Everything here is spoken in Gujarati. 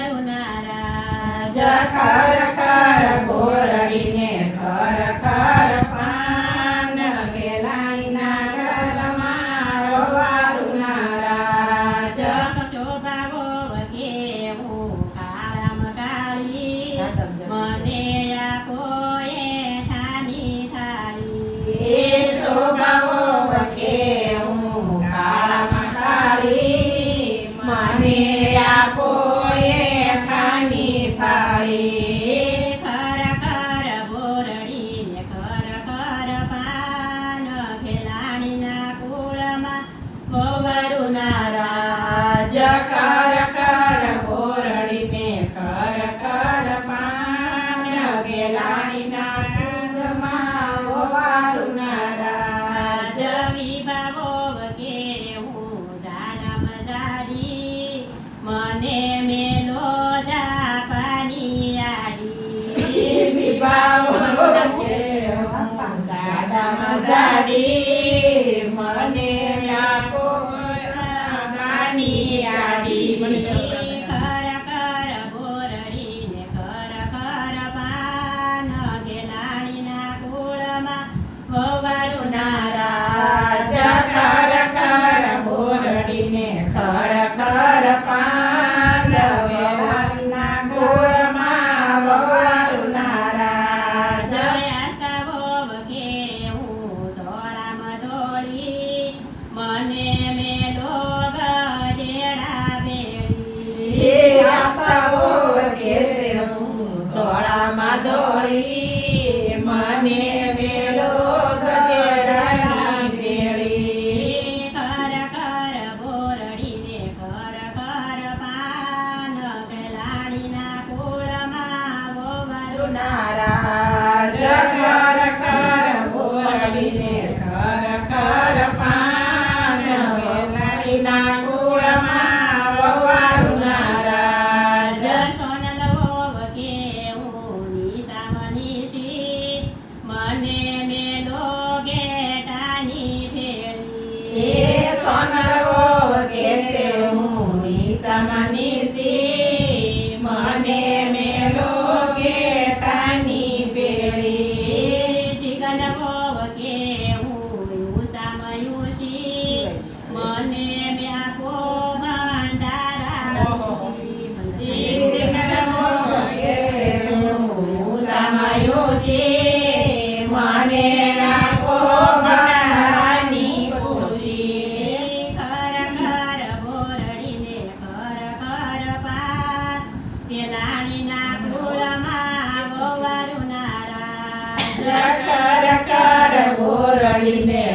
કરુણારા જખર મને મેલો જા પાણી આડી ગાડામાં જાડી. મને આપો ગાની આડી માધોળી. રકાર રકાર બોરડીને